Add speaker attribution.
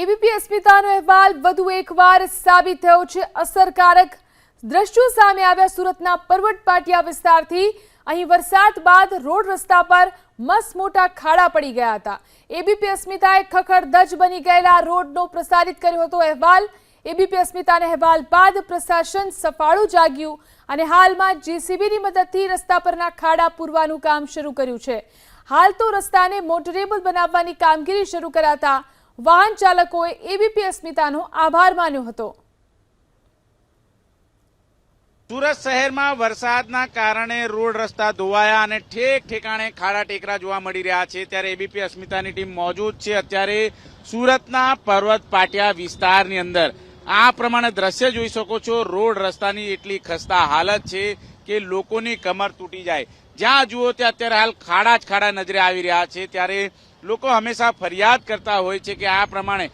Speaker 1: ABP અસ્મિતાનો અહેવાલ વધુ એકવાર સાબિત થયો છે. અસરકારક દ્રશ્યો સામે આવ્યા સુરતના પરવટ પાટિયા વિસ્તારથી. અહીં વરસાદ બાદ રોડ રસ્તા પર મસ મોટા ખાડા પડી ગયા હતા. એબીપી અસ્મિતાએ ખખડધજ બની ગયેલા રોડનો પ્રસારિત કર્યો હતો અહેવાલ. એબીપી અસ્મિતાના અહેવાલ બાદ પ્રશાસન સફાળું જાગ્યું અને હાલમાં જેસીબીની મદદથી રસ્તા પરના ખાડા પૂરવાનું કામ શરૂ કર્યું છે. હાલ તો રસ્તાને મોટરેબલ બનાવવાની કામગીરી શરૂ કરાતા વાહન ચાલકોએ એબીપી અસ્મિતાનો આભાર માન્યો હતો.
Speaker 2: સુરત શહેરમાં વરસાદના કારણે રોડ રસ્તા ધોવાયા અને ઠેક ઠેકાણે ખાડા ટેકરા જોવા મળી રહ્યા છે. ત્યારે એબીપી અસ્મિતાની ટીમ મોજૂદ છે. અત્યારે સુરતના પર્વત પાટિયા વિસ્તારની અંદર. આ પ્રમાણે દ્રશ્ય જોઈ શકો છો. રોડ રસ્તાની એટલી ખસ્તા હાલત છે કે લોકોની કમર તૂટી જાય. જ્યાં જુઓ ત્યાં અત્યારે હાલ ખાડા જ ખાડા નજરે આવી રહ્યા છે. ત્યારે લોકો હંમેશા ફરિયાદ કરતા હોય છે કે આ પ્રમાણે